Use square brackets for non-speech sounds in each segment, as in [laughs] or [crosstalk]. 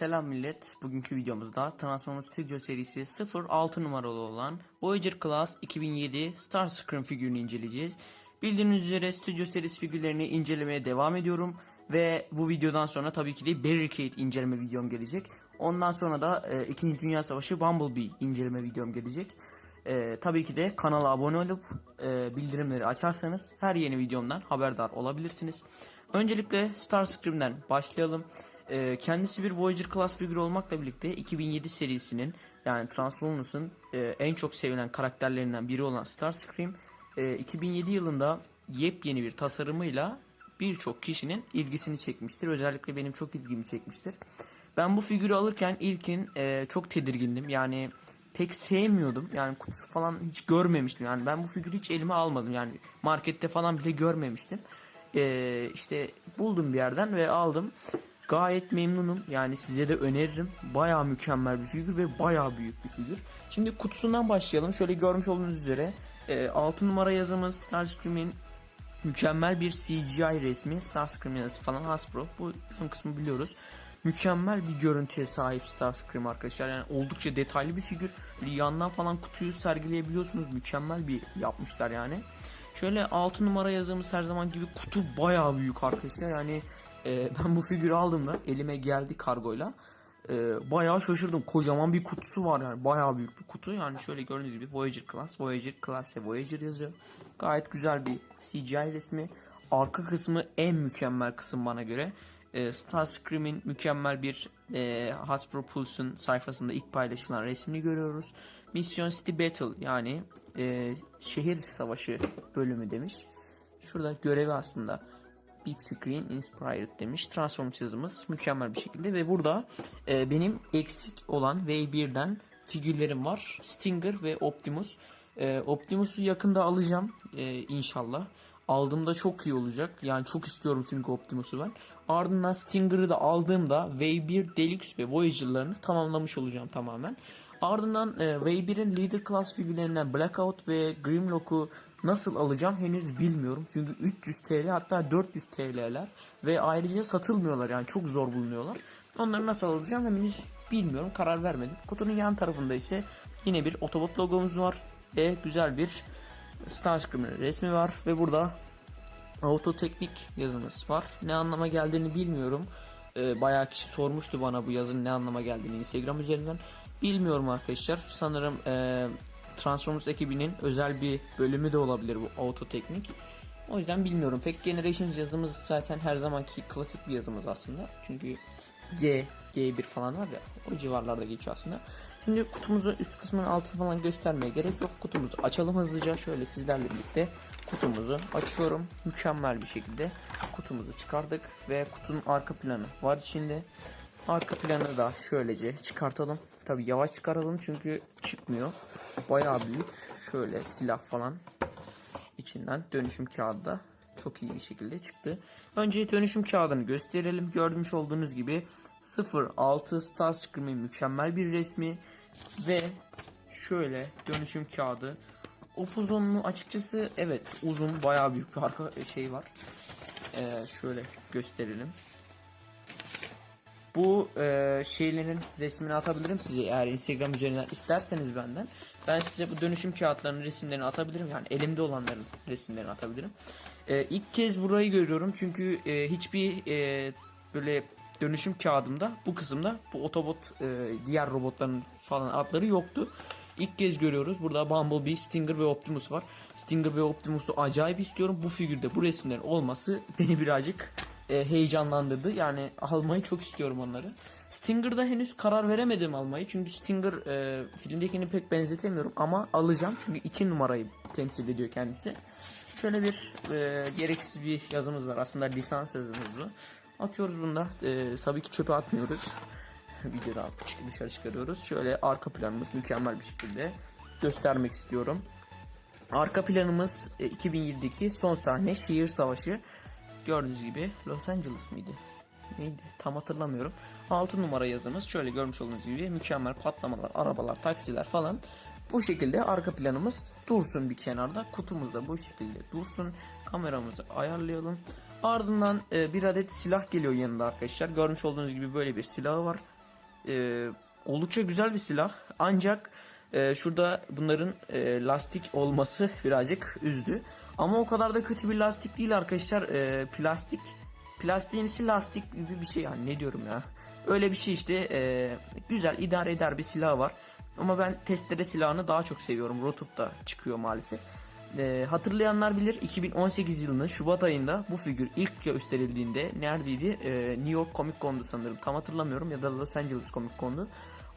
Selam millet. Bugünkü videomuzda Transformers Studio serisi 06 numaralı olan Voyager Class 2007 Starscream figürünü inceleyeceğiz. Bildiğiniz üzere Studio serisi figürlerini incelemeye devam ediyorum. Ve bu videodan sonra tabii ki de Barricade inceleme videom gelecek. Ondan sonra da e, 2. Dünya Savaşı Bumblebee inceleme videom gelecek. E, tabii ki de kanala abone olup e, bildirimleri açarsanız her yeni videomdan haberdar olabilirsiniz. Öncelikle Starscream'den başlayalım. E, kendisi bir Voyager Class figürü olmakla birlikte 2007 serisinin yani Transformers'ın e, en çok sevilen karakterlerinden biri olan Starscream e, 2007 yılında yepyeni bir tasarımıyla birçok kişinin ilgisini çekmiştir. Özellikle benim çok ilgimi çekmiştir. Ben bu figürü alırken ilkin e, çok tedirgindim. Yani pek sevmiyordum. Yani kutusu falan hiç görmemiştim. Yani ben bu figürü hiç elime almadım. Yani markette falan bile görmemiştim. E, işte buldum bir yerden ve aldım. Gayet memnunum. Yani size de öneririm. Baya mükemmel bir figür ve baya büyük bir figür. Şimdi kutusundan başlayalım. Şöyle görmüş olduğunuz üzere e, 6 numara yazımız Starscream'in mükemmel bir CGI resmi Starscream yazısı falan Hasbro. Bu ön kısmı biliyoruz. Mükemmel bir görüntüye sahip Starscream arkadaşlar. Yani oldukça detaylı bir figür. Böyle yandan falan kutuyu sergileyebiliyorsunuz. Mükemmel bir yapmışlar yani. Şöyle 6 numara yazımız her zaman gibi kutu bayağı büyük arkadaşlar. Yani e, [laughs] ben bu figürü aldığımda elime geldi kargoyla. E, bayağı şaşırdım. Kocaman bir kutusu var yani. Bayağı büyük bir kutu. Yani şöyle gördüğünüz gibi Voyager Class, Voyager Class ve Voyager yazıyor. Gayet güzel bir CGI resmi. Arka kısmı en mükemmel kısım bana göre. E, Starscream'in mükemmel bir e, Hasbro Pulse'un sayfasında ilk paylaşılan resmini görüyoruz. Mission City Battle yani e, şehir savaşı bölümü demiş. Şurada görevi aslında Big Screen Inspired demiş. Transformers yazımız mükemmel bir şekilde ve burada e, benim eksik olan V1'den figürlerim var. Stinger ve Optimus. E, Optimus'u yakında alacağım e, inşallah. Aldığımda çok iyi olacak. Yani çok istiyorum çünkü Optimus'u ben. Ardından Stinger'ı da aldığımda V1 Deluxe ve Voyager'larını tamamlamış olacağım tamamen. Ardından e, V1'in Leader Class figürlerinden Blackout ve Grimlock'u nasıl alacağım henüz bilmiyorum. Çünkü 300 TL hatta 400 TL'ler ve ayrıca satılmıyorlar yani çok zor bulunuyorlar. Onları nasıl alacağım henüz bilmiyorum karar vermedim. Kutunun yan tarafında ise yine bir Autobot logomuz var ve güzel bir Starscream'in resmi var ve burada Autoteknik yazımız var. Ne anlama geldiğini bilmiyorum. Ee, bayağı kişi sormuştu bana bu yazının ne anlama geldiğini Instagram üzerinden. Bilmiyorum arkadaşlar. Sanırım e, Transformers ekibinin özel bir bölümü de olabilir bu Autoteknik. O yüzden bilmiyorum. Pek Generations yazımız zaten her zamanki klasik bir yazımız aslında. Çünkü G, G1 falan var ya o civarlarda geçiyor aslında. Şimdi kutumuzu üst kısmının altını falan göstermeye gerek yok. Kutumuzu açalım hızlıca. Şöyle sizlerle birlikte kutumuzu açıyorum. Mükemmel bir şekilde kutumuzu çıkardık ve kutunun arka planı var içinde. Arka planı da şöylece çıkartalım. Tabi yavaş çıkaralım çünkü çıkmıyor. Bayağı büyük. Şöyle silah falan içinden dönüşüm kağıdı da çok iyi bir şekilde çıktı. Önce dönüşüm kağıdını gösterelim. Görmüş olduğunuz gibi 06 Starscream'in mükemmel bir resmi ve şöyle dönüşüm kağıdı. Upuzunluğu açıkçası evet uzun bayağı büyük bir arka şey var. Ee, şöyle gösterelim. Bu e, şeylerin resmini atabilirim size eğer Instagram üzerinden isterseniz benden. Ben size bu dönüşüm kağıtlarının resimlerini atabilirim. Yani elimde olanların resimlerini atabilirim. E, ilk kez burayı görüyorum çünkü e, hiçbir e, böyle dönüşüm kağıdımda bu kısımda bu otobot e, diğer robotların falan adları yoktu. İlk kez görüyoruz. Burada Bumblebee, Stinger ve Optimus var. Stinger ve Optimus'u acayip istiyorum. Bu figürde bu resimlerin olması beni birazcık e, heyecanlandırdı. Yani almayı çok istiyorum onları. Stinger'da henüz karar veremedim almayı. Çünkü Stinger e, filmdekini pek benzetemiyorum ama alacağım. Çünkü iki numarayı temsil ediyor kendisi. Şöyle bir e, gereksiz bir yazımız var. Aslında lisans yazımız bu. Atıyoruz bunu da. E, tabii ki çöpe atmıyoruz. [laughs] Videoda dışarı çıkarıyoruz. Şöyle arka planımız mükemmel bir şekilde göstermek istiyorum. Arka planımız e, 2007'deki son sahne şehir savaşı. Gördüğünüz gibi Los Angeles mıydı? Neydi? Tam hatırlamıyorum. 6 numara yazımız şöyle görmüş olduğunuz gibi mükemmel patlamalar, arabalar, taksiler falan. Bu şekilde arka planımız dursun bir kenarda. Kutumuz da bu şekilde dursun. Kameramızı ayarlayalım. Ardından e, bir adet silah geliyor yanında arkadaşlar. Görmüş olduğunuz gibi böyle bir silahı var. e, oldukça güzel bir silah. Ancak e, şurada bunların e, lastik olması [laughs] birazcık üzdü. Ama o kadar da kötü bir lastik değil arkadaşlar. E, plastik plastiğimsi lastik gibi bir şey yani ne diyorum ya. Öyle bir şey işte e, güzel idare eder bir silah var. Ama ben testere silahını daha çok seviyorum. Rotuf'ta çıkıyor maalesef. E, hatırlayanlar bilir 2018 yılının Şubat ayında bu figür ilk gösterildiğinde neredeydi? E, New York Comic Con'du sanırım. Tam hatırlamıyorum ya da Los Angeles Comic Con'du.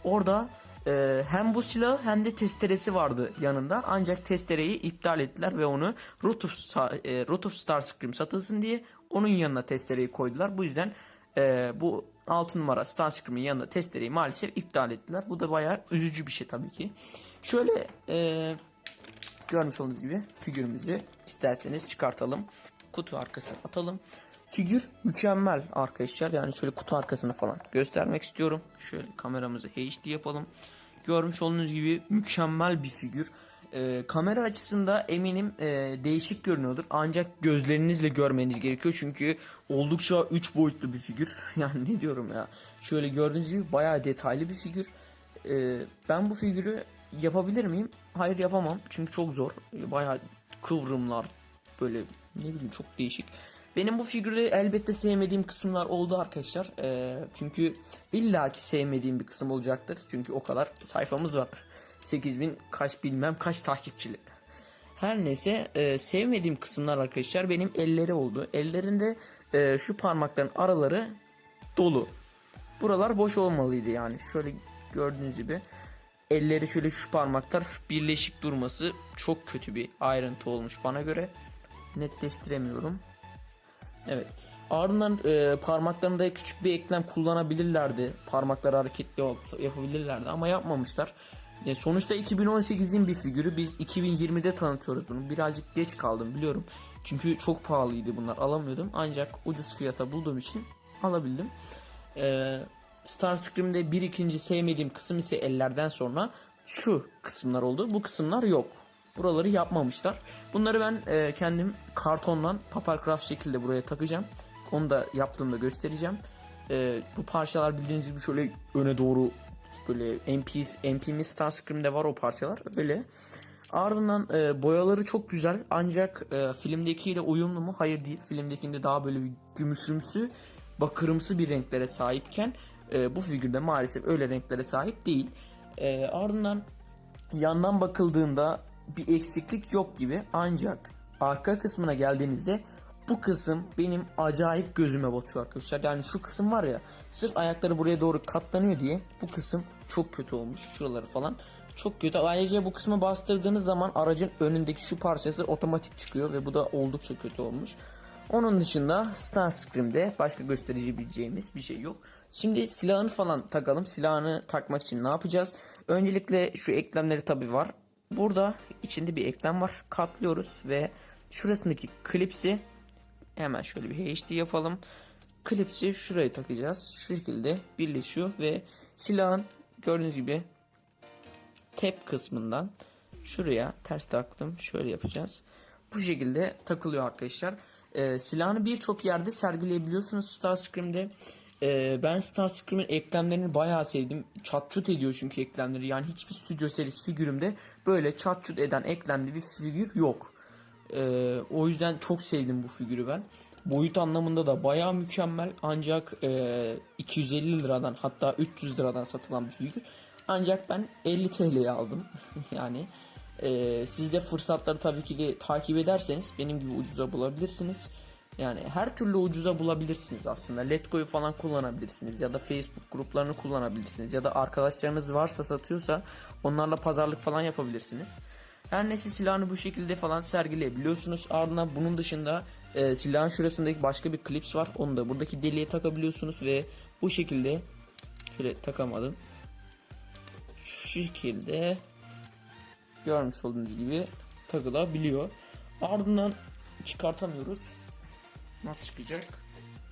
Orada e, hem bu silah hem de testeresi vardı yanında. Ancak testereyi iptal ettiler ve onu Rotuf, Sa- e, Rotuf Starscream satılsın diye onun yanına testereyi koydular. Bu yüzden e, bu 6 numara Starscream'in yanında testereyi maalesef iptal ettiler. Bu da bayağı üzücü bir şey tabii ki. Şöyle e, görmüş olduğunuz gibi figürümüzü isterseniz çıkartalım. Kutu arkasına atalım. Figür mükemmel arkadaşlar. Yani şöyle kutu arkasını falan göstermek istiyorum. Şöyle kameramızı HD yapalım. Görmüş olduğunuz gibi mükemmel bir figür. Ee, kamera açısında eminim e, değişik görünüyordur. Ancak gözlerinizle görmeniz gerekiyor. Çünkü oldukça 3 boyutlu bir figür. [laughs] Yani ne diyorum ya. Şöyle gördüğünüz gibi bayağı detaylı bir figür. Ee, ben bu figürü yapabilir miyim? Hayır yapamam. Çünkü çok zor. Bayağı kıvrımlar böyle ne bileyim çok değişik. Benim bu figürü elbette sevmediğim kısımlar oldu arkadaşlar. Ee, çünkü illaki sevmediğim bir kısım olacaktır. Çünkü o kadar sayfamız var. 8000 kaç bilmem kaç takipçili. Her neyse e, sevmediğim kısımlar arkadaşlar benim elleri oldu. Ellerinde e, şu parmakların araları dolu. Buralar boş olmalıydı yani. Şöyle gördüğünüz gibi elleri şöyle şu parmaklar birleşik durması çok kötü bir ayrıntı olmuş bana göre. Netleştiremiyorum. Evet. Ardından e, parmaklarında küçük bir eklem kullanabilirlerdi. Parmakları hareketli yapabilirlerdi ama yapmamışlar. E, sonuçta 2018'in bir figürü biz 2020'de tanıtıyoruz bunu. Birazcık geç kaldım biliyorum. Çünkü çok pahalıydı bunlar alamıyordum. Ancak ucuz fiyata bulduğum için alabildim. E, Starscream'de bir ikinci sevmediğim kısım ise ellerden sonra şu kısımlar oldu. Bu kısımlar yok. Buraları yapmamışlar. Bunları ben e, kendim kartondan papercraft şekilde buraya takacağım. Onu da yaptığımda göstereceğim. E, bu parçalar bildiğiniz gibi şöyle öne doğru böyle MP's, MP'miz Starscream'de var o parçalar. Öyle. Ardından e, boyaları çok güzel ancak e, filmdekiyle uyumlu mu? Hayır değil. Filmdekinde daha böyle bir gümüşümsü, bakırımsı bir renklere sahipken e, bu figürde maalesef öyle renklere sahip değil. E, ardından yandan bakıldığında bir eksiklik yok gibi ancak arka kısmına geldiğinizde bu kısım benim acayip gözüme batıyor arkadaşlar. Yani şu kısım var ya sırf ayakları buraya doğru katlanıyor diye bu kısım çok kötü olmuş. Şuraları falan çok kötü. Ayrıca bu kısmı bastırdığınız zaman aracın önündeki şu parçası otomatik çıkıyor ve bu da oldukça kötü olmuş. Onun dışında Starscream'de başka gösterebileceğimiz bir şey yok. Şimdi silahını falan takalım. Silahını takmak için ne yapacağız? Öncelikle şu eklemleri tabi var. Burada içinde bir eklem var. Katlıyoruz ve şurasındaki klipsi hemen şöyle bir HD yapalım. Klipsi şuraya takacağız. Şu şekilde birleşiyor ve silahın gördüğünüz gibi tep kısmından şuraya ters taktım. Şöyle yapacağız. Bu şekilde takılıyor arkadaşlar. Ee, silahını birçok yerde sergileyebiliyorsunuz Starscream'de. Ee, ben Starscream'in eklemlerini bayağı sevdim. Çat çut ediyor çünkü eklemleri. Yani hiçbir stüdyo serisi figürümde böyle çat çut eden eklemli bir figür yok. Ee, o yüzden çok sevdim bu figürü ben. Boyut anlamında da bayağı mükemmel. Ancak e, 250 liradan hatta 300 liradan satılan bir figür. Ancak ben 50 TL'ye aldım. [laughs] yani e, siz de fırsatları tabii ki de takip ederseniz benim gibi ucuza bulabilirsiniz. Yani her türlü ucuza bulabilirsiniz aslında. Letgo'yu falan kullanabilirsiniz ya da Facebook gruplarını kullanabilirsiniz ya da arkadaşlarınız varsa satıyorsa onlarla pazarlık falan yapabilirsiniz. Her neyse silahını bu şekilde falan sergileyebiliyorsunuz. Ardından bunun dışında e, silahın şurasındaki başka bir klips var. Onu da buradaki deliğe takabiliyorsunuz ve bu şekilde şöyle takamadım. Şu şekilde görmüş olduğunuz gibi takılabiliyor. Ardından çıkartamıyoruz. Nasıl çıkacak?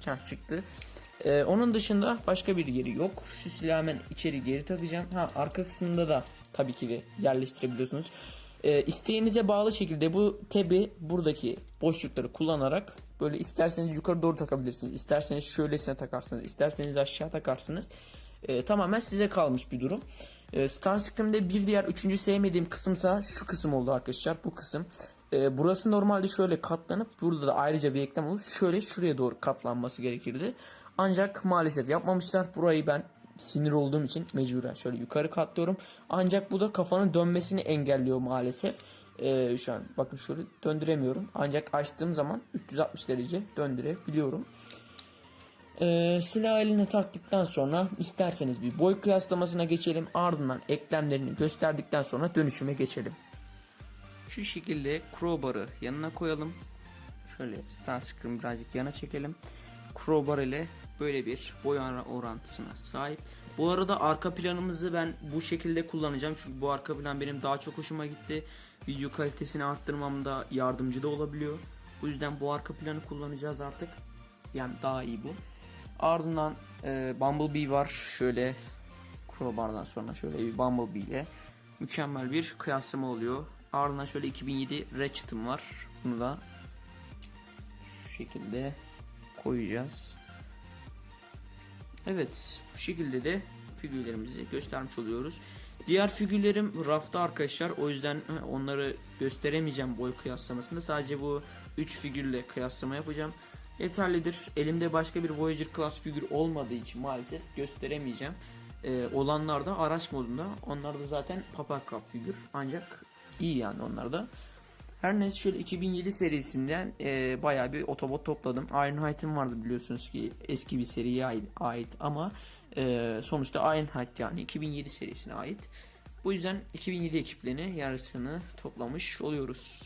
Heh, çıktı. Ee, onun dışında başka bir yeri yok. Şu silahı hemen içeri geri takacağım. Ha arka kısmında da tabii ki de yerleştirebiliyorsunuz. Ee, isteğinize bağlı şekilde bu tebi buradaki boşlukları kullanarak böyle isterseniz yukarı doğru takabilirsiniz. İsterseniz şöylesine takarsınız. isterseniz aşağı takarsınız. E, tamamen size kalmış bir durum. E, Starscream'de bir diğer üçüncü sevmediğim kısımsa şu kısım oldu arkadaşlar. Bu kısım. E, burası normalde şöyle katlanıp burada da ayrıca bir eklem olup şöyle şuraya doğru katlanması gerekirdi. Ancak maalesef yapmamışlar. Burayı ben sinir olduğum için mecburen şöyle yukarı katlıyorum. Ancak bu da kafanın dönmesini engelliyor maalesef. Ee, şu an bakın şöyle döndüremiyorum. Ancak açtığım zaman 360 derece döndürebiliyorum. Ee, silah eline taktıktan sonra isterseniz bir boy kıyaslamasına geçelim. Ardından eklemlerini gösterdikten sonra dönüşüme geçelim. Şu şekilde crowbar'ı yanına koyalım. Şöyle Starscream birazcık yana çekelim. Crowbar ile böyle bir boy orantısına sahip. Bu arada arka planımızı ben bu şekilde kullanacağım. Çünkü bu arka plan benim daha çok hoşuma gitti. Video kalitesini arttırmamda yardımcı da olabiliyor. Bu yüzden bu arka planı kullanacağız artık. Yani daha iyi bu. Ardından e, Bumblebee var. Şöyle Crowbar'dan sonra şöyle bir Bumblebee ile mükemmel bir kıyaslama oluyor. Ardından şöyle 2007 Ratchet'ım var. Bunu da şu şekilde koyacağız. Evet bu şekilde de figürlerimizi göstermiş oluyoruz. Diğer figürlerim rafta arkadaşlar o yüzden onları gösteremeyeceğim boy kıyaslamasında. Sadece bu 3 figürle kıyaslama yapacağım. Yeterlidir. Elimde başka bir Voyager Class figür olmadığı için maalesef gösteremeyeceğim. Ee, olanlar da araç modunda. Onlar da zaten Papercraft figür. Ancak iyi yani onlar da. Her neyse şöyle 2007 serisinden e, bayağı bir otobot topladım. Ironhite'ım vardı biliyorsunuz ki eski bir seriye ait ama e, sonuçta Ironhide yani 2007 serisine ait. Bu yüzden 2007 ekiplerini yarısını toplamış oluyoruz.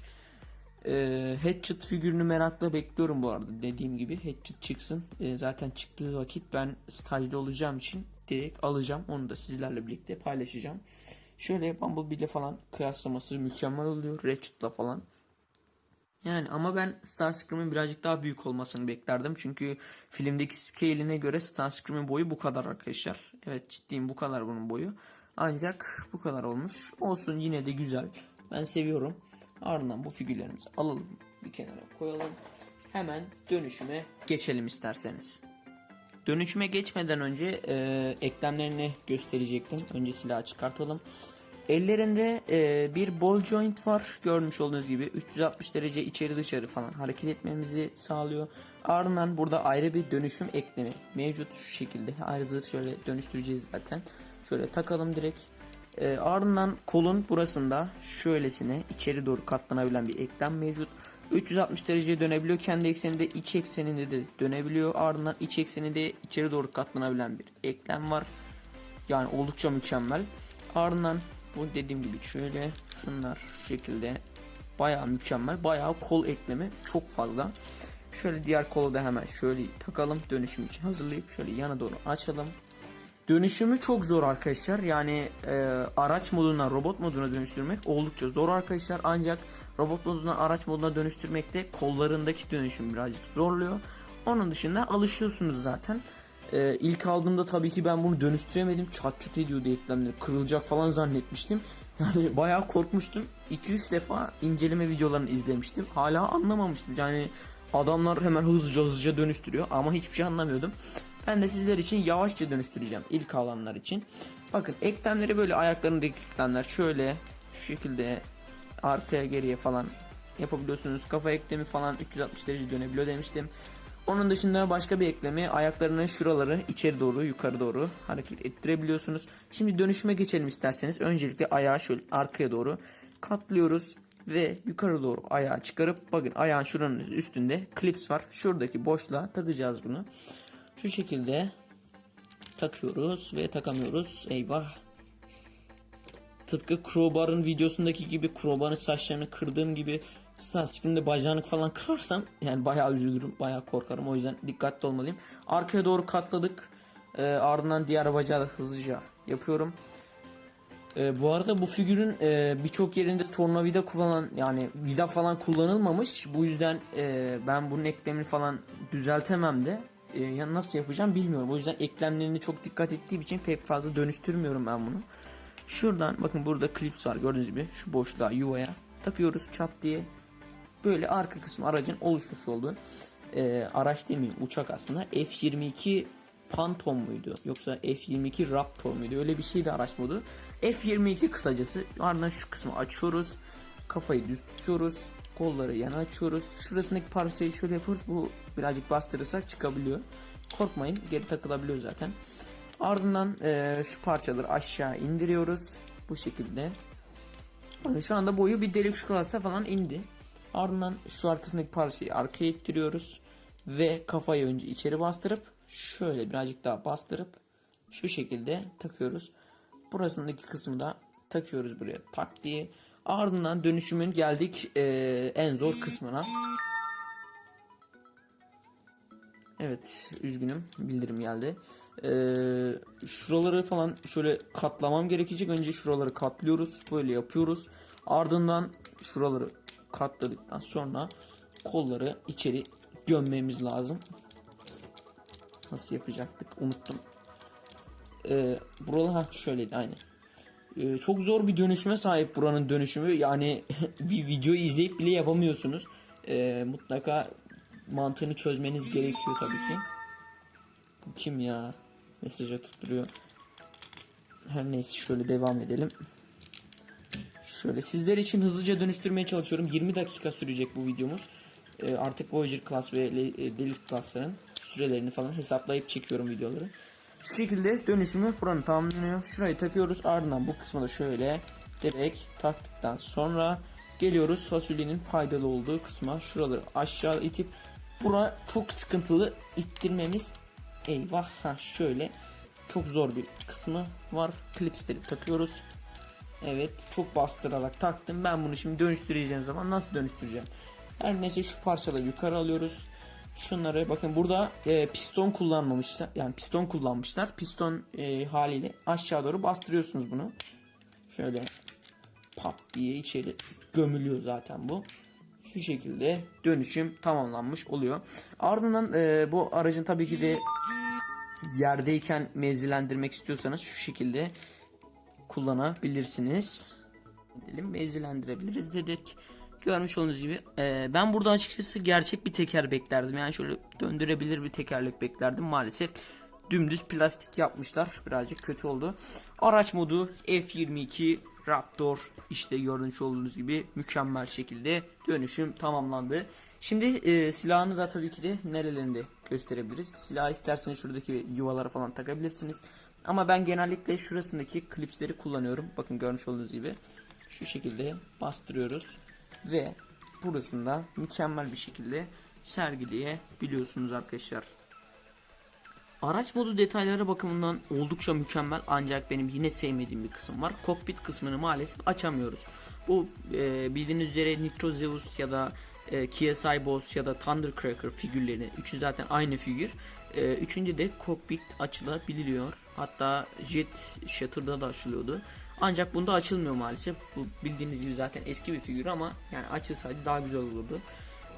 E, Hatchet figürünü merakla bekliyorum bu arada. Dediğim gibi Hatchet çıksın. E, zaten çıktığı vakit ben stajda olacağım için direkt alacağım. Onu da sizlerle birlikte paylaşacağım. Şöyle Bumblebee ile falan kıyaslaması mükemmel oluyor. Ratchet'la falan. Yani ama ben Starscream'in birazcık daha büyük olmasını beklerdim. Çünkü filmdeki scale'ine göre Starscream'in boyu bu kadar arkadaşlar. Evet ciddiyim bu kadar bunun boyu. Ancak bu kadar olmuş. Olsun yine de güzel. Ben seviyorum. Ardından bu figürlerimizi alalım. Bir kenara koyalım. Hemen dönüşüme geçelim isterseniz. Dönüşüme geçmeden önce e, eklemlerini gösterecektim. Önce silahı çıkartalım. Ellerinde e, bir ball joint var. Görmüş olduğunuz gibi 360 derece içeri dışarı falan hareket etmemizi sağlıyor. Ardından burada ayrı bir dönüşüm eklemi mevcut şu şekilde. Ayrıca şöyle dönüştüreceğiz zaten. Şöyle takalım direkt. E, ardından kolun burasında şöylesine içeri doğru katlanabilen bir eklem mevcut. 360 dereceye dönebiliyor. Kendi ekseninde iç ekseninde de dönebiliyor. Ardından iç ekseninde içeri doğru katlanabilen bir eklem var. Yani oldukça mükemmel. Ardından bu dediğim gibi şöyle şunlar şu şekilde bayağı mükemmel. Bayağı kol eklemi çok fazla. Şöyle diğer kolu da hemen şöyle takalım. Dönüşüm için hazırlayıp şöyle yana doğru açalım. Dönüşümü çok zor arkadaşlar. Yani e, araç moduna robot moduna dönüştürmek oldukça zor arkadaşlar. Ancak robot moduna araç moduna dönüştürmekte kollarındaki dönüşüm birazcık zorluyor. Onun dışında alışıyorsunuz zaten. E, ilk aldığımda tabii ki ben bunu dönüştüremedim. Çat çut ediyordu eklemleri. Kırılacak falan zannetmiştim. [laughs] Yani bayağı korkmuştum. 2-3 defa inceleme videolarını izlemiştim. Hala anlamamıştım. Yani adamlar hemen hızlıca hızlıca dönüştürüyor ama hiçbir şey anlamıyordum. Ben de sizler için yavaşça dönüştüreceğim ilk alanlar için. Bakın eklemleri böyle ayaklarındaki eklemler şöyle şu şekilde arkaya geriye falan yapabiliyorsunuz. Kafa eklemi falan 360 derece dönebiliyor demiştim. Onun dışında başka bir eklemi ayaklarının şuraları içeri doğru yukarı doğru hareket ettirebiliyorsunuz. Şimdi dönüşüme geçelim isterseniz. Öncelikle ayağı şöyle arkaya doğru katlıyoruz ve yukarı doğru ayağı çıkarıp bakın ayağın şuranın üstünde klips var. Şuradaki boşluğa takacağız bunu. Şu şekilde takıyoruz ve takamıyoruz. Eyvah. Tıpkı Crowbar'ın videosundaki gibi Crowbar'ın saçlarını kırdığım gibi Starscream'de bacağını falan kırarsam yani bayağı üzülürüm, bayağı korkarım. O yüzden dikkatli olmalıyım. Arkaya doğru katladık. Ee, ardından diğer bacağı da hızlıca yapıyorum. Ee, bu arada bu figürün e, birçok yerinde tornavida kullanan yani vida falan kullanılmamış. Bu yüzden e, ben bunun eklemini falan düzeltemem de e, nasıl yapacağım bilmiyorum. O yüzden eklemlerini çok dikkat ettiğim için pek fazla dönüştürmüyorum ben bunu. Şuradan bakın burada klips var gördüğünüz gibi şu boşluğa yuvaya takıyoruz çat diye. Böyle arka kısmı aracın oluşmuş olduğu e, araç demeyeyim uçak aslında F-22 Phantom muydu yoksa F22 Raptor muydu öyle bir şeydi araç modu. F22 kısacası ardından şu kısmı açıyoruz. Kafayı düz tutuyoruz. Kolları yana açıyoruz. Şurasındaki parçayı şöyle yapıyoruz. Bu birazcık bastırırsak çıkabiliyor. Korkmayın geri takılabiliyor zaten. Ardından eee, şu parçaları aşağı indiriyoruz. Bu şekilde. Bakın şu anda boyu bir delik klasa falan indi. Ardından şu arkasındaki parçayı arkaya ittiriyoruz. Ve kafayı önce içeri bastırıp şöyle birazcık daha bastırıp şu şekilde takıyoruz. Burasındaki kısmı da takıyoruz buraya tak diye. Ardından dönüşümün geldik eee, en zor kısmına. Evet üzgünüm bildirim geldi. Ee, şuraları falan şöyle katlamam gerekecek. Önce şuraları katlıyoruz. Böyle yapıyoruz. Ardından şuraları katladıktan sonra kolları içeri gömmemiz lazım. Nasıl yapacaktık unuttum. Ee, buralı ha şöyleydi aynı. Ee, çok zor bir dönüşüme sahip buranın dönüşümü. Yani [laughs] bir video izleyip bile yapamıyorsunuz. Ee, mutlaka mantığını çözmeniz gerekiyor tabii ki. Kim ya? Mesaja tutturuyor. Her neyse şöyle devam edelim. Şöyle sizler için hızlıca dönüştürmeye çalışıyorum. 20 dakika sürecek bu videomuz. Ee, artık Voyager Class ve e, Deluxe Class'ların sürelerini falan hesaplayıp çekiyorum videoları. Şu şekilde dönüşümü buranın tamamlanıyor. Şurayı takıyoruz. Ardından bu kısmı da şöyle direkt taktıktan sonra geliyoruz fasulyenin faydalı olduğu kısma. Şuraları aşağı itip bura çok sıkıntılı ittirmemiz. Eyvah ha şöyle çok zor bir kısmı var. Klipsleri takıyoruz. Evet çok bastırarak taktım. Ben bunu şimdi dönüştüreceğim zaman nasıl dönüştüreceğim? Her neyse şu parçaları yukarı alıyoruz. Şunları bakın burada e, piston kullanmamışlar. Yani piston kullanmışlar. Piston e, haliyle aşağı doğru bastırıyorsunuz bunu. Şöyle pat diye içeri gömülüyor zaten bu. Şu şekilde dönüşüm tamamlanmış oluyor. Ardından e, bu aracın tabii ki de yerdeyken mevzilendirmek istiyorsanız şu şekilde kullanabilirsiniz. Edelim mevzilendirebiliriz dedik. Görmüş olduğunuz gibi e, ben burada açıkçası gerçek bir teker beklerdim. Yani şöyle döndürebilir bir tekerlek beklerdim. Maalesef dümdüz plastik yapmışlar. Birazcık kötü oldu. Araç modu F22 Raptor işte görmüş olduğunuz gibi mükemmel şekilde dönüşüm tamamlandı. Şimdi e, silahını da tabii ki de nerelerinde gösterebiliriz. Silahı isterseniz şuradaki yuvalara falan takabilirsiniz. Ama ben genellikle şurasındaki klipsleri kullanıyorum. Bakın görmüş olduğunuz gibi şu şekilde bastırıyoruz ve burasında mükemmel bir şekilde sergileyebiliyorsunuz arkadaşlar. Araç modu detayları bakımından oldukça mükemmel ancak benim yine sevmediğim bir kısım var. Kokpit kısmını maalesef açamıyoruz. Bu e, bildiğiniz üzere Nitro Zeus ya da e, Kia Cybos ya da Thundercracker figürleri. Üçü zaten aynı figür. E, üçüncü de kokpit açılabiliyor. Hatta Jet Shatter'da da açılıyordu. Ancak bunda açılmıyor maalesef. Bu bildiğiniz gibi zaten eski bir figür ama yani açılsaydı daha güzel olurdu.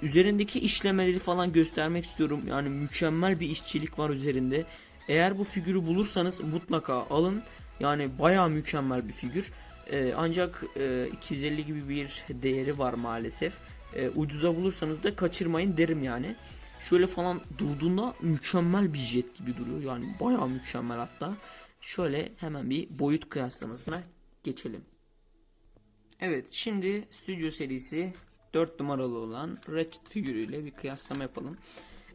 Üzerindeki işlemeleri falan göstermek istiyorum. Yani mükemmel bir işçilik var üzerinde. Eğer bu figürü bulursanız mutlaka alın. Yani baya mükemmel bir figür. Ee, ancak e, 250 gibi bir değeri var maalesef. Ee, ucuza bulursanız da kaçırmayın derim yani. Şöyle falan durduğunda mükemmel bir jet gibi duruyor. Yani baya mükemmel hatta. Şöyle hemen bir boyut kıyaslamasına geçelim. Evet şimdi Studio serisi 4 numaralı olan Ratchet figürüyle bir kıyaslama yapalım.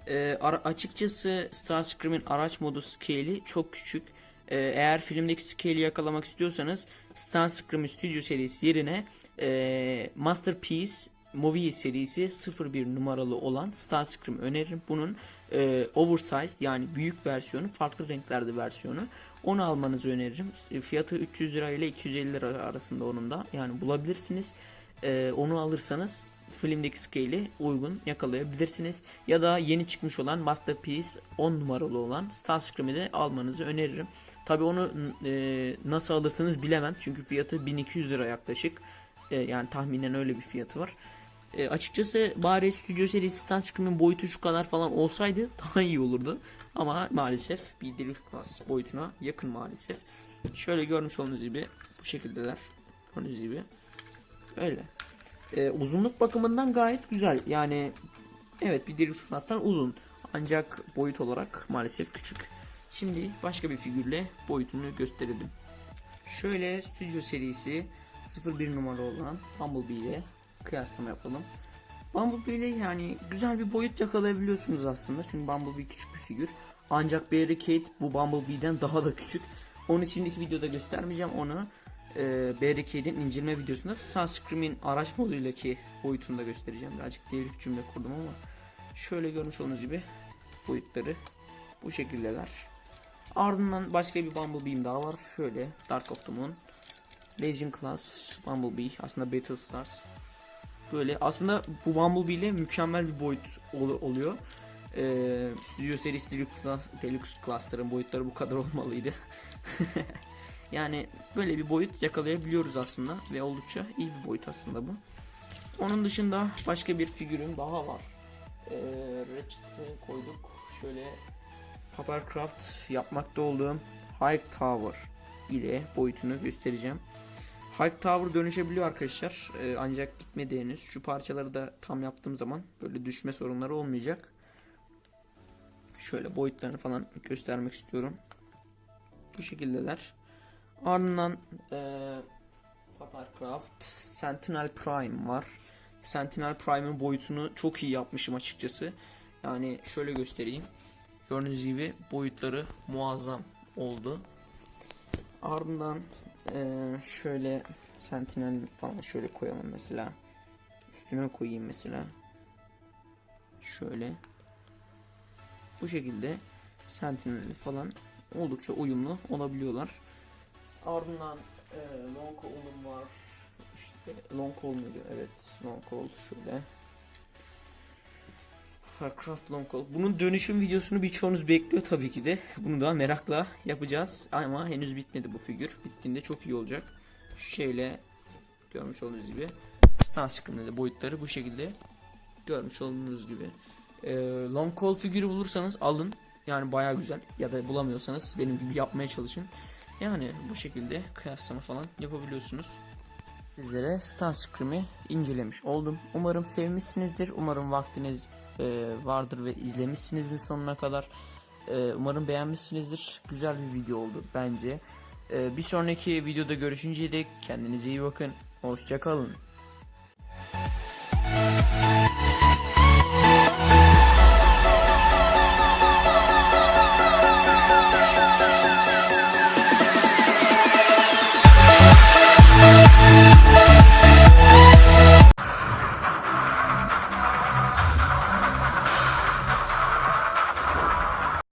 Ee, açıkçası Starscream'in araç modu scale'i çok küçük. Ee, eğer filmdeki scale'i yakalamak istiyorsanız Starscream Studio serisi yerine ee, Masterpiece Movie serisi 01 numaralı olan Starscream öneririm. Bunun e, oversized yani büyük versiyonu, farklı renklerde versiyonu. Onu almanızı öneririm. E, Fiyatı 300 lira ile 250 lira arasında onun da. Yani bulabilirsiniz. E, onu alırsanız filmdeki scale'i uygun yakalayabilirsiniz. Ya da yeni çıkmış olan Masterpiece 10 numaralı olan Starscream'i de almanızı öneririm. Tabi onu e, nasıl alırsınız bilemem. Çünkü fiyatı 1200 lira yaklaşık. E, yani tahminen öyle bir fiyatı var. E, açıkçası bari Studio serisi Starscream'in boyutu şu kadar falan olsaydı [laughs] daha iyi olurdu. Ama maalesef bir Deluxe Class boyutuna yakın maalesef. Şöyle görmüş olduğunuz gibi bu şekildeler. Gördüğünüz gibi. Öyle. E, uzunluk bakımından gayet güzel. Yani evet bir Deluxe Class'tan uzun. Ancak boyut olarak maalesef küçük. Şimdi başka bir figürle boyutunu gösterelim. Şöyle Studio serisi 01 numara olan Bumblebee ile kıyaslama yapalım. Bumblebee ile yani güzel bir boyut yakalayabiliyorsunuz aslında. Çünkü Bumblebee küçük bir figür. Ancak Barricade bu Bumblebee'den daha da küçük. Onu şimdiki videoda göstermeyeceğim. Onu e, Barricade'in inceleme videosunda Sunscream'in araç moduyla boyutunu da göstereceğim. Birazcık devrik cümle kurdum ama şöyle görmüş olduğunuz gibi boyutları bu şekildeler. Ardından başka bir Bumblebee'm daha var. Şöyle Dark of the Moon. Legion Class Bumblebee. Aslında Battle Stars. Böyle aslında bu Bumblebee ile mükemmel bir boyut ol- oluyor. Ee, Studio serisi Deluxe, Deluxe Cluster'ın boyutları bu kadar [laughs] olmalıydı. [laughs] yani böyle bir boyut yakalayabiliyoruz aslında ve oldukça iyi bir boyut aslında bu. Onun dışında başka bir figürüm daha var. Ee, Ratchet'ı koyduk. Şöyle Papercraft yapmakta olduğum High Tower ile boyutunu göstereceğim. High Tower dönüşebiliyor arkadaşlar. Ee, ancak gitmedi henüz. Şu parçaları da tam yaptığım zaman böyle düşme sorunları olmayacak. Şöyle boyutlarını falan göstermek istiyorum. Bu şekildeler. Ardından ee, Papercraft Sentinel Prime var. Sentinel Prime'ın boyutunu çok iyi yapmışım açıkçası. Yani şöyle göstereyim. Gördüğünüz gibi boyutları muazzam oldu. Ardından eee, şöyle Sentinel falan şöyle koyalım mesela. Üstüne koyayım mesela. Şöyle. Bu şekilde Sentinel falan oldukça uyumlu olabiliyorlar. Ardından eee long call'um var. İşte long call muydu? Evet long call şöyle. Warcraft Long Call. Bunun dönüşüm videosunu birçoğunuz bekliyor tabii ki de. Bunu da merakla yapacağız. Ama henüz bitmedi bu figür. Bittiğinde çok iyi olacak. Şöyle görmüş olduğunuz gibi. Starscream'de de boyutları bu şekilde. Görmüş olduğunuz gibi. Ee, Long Call figürü bulursanız alın. Yani baya güzel. Ya da bulamıyorsanız benim gibi yapmaya çalışın. Yani bu şekilde kıyaslama falan yapabiliyorsunuz. Sizlere Starscream'i incelemiş oldum. Umarım sevmişsinizdir. Umarım vaktiniz e, vardır ve izlemişsinizdir sonuna kadar. E, umarım beğenmişsinizdir. Güzel bir video oldu bence. E, bir sonraki videoda görüşünceye dek kendinize iyi bakın. Hoşçakalın.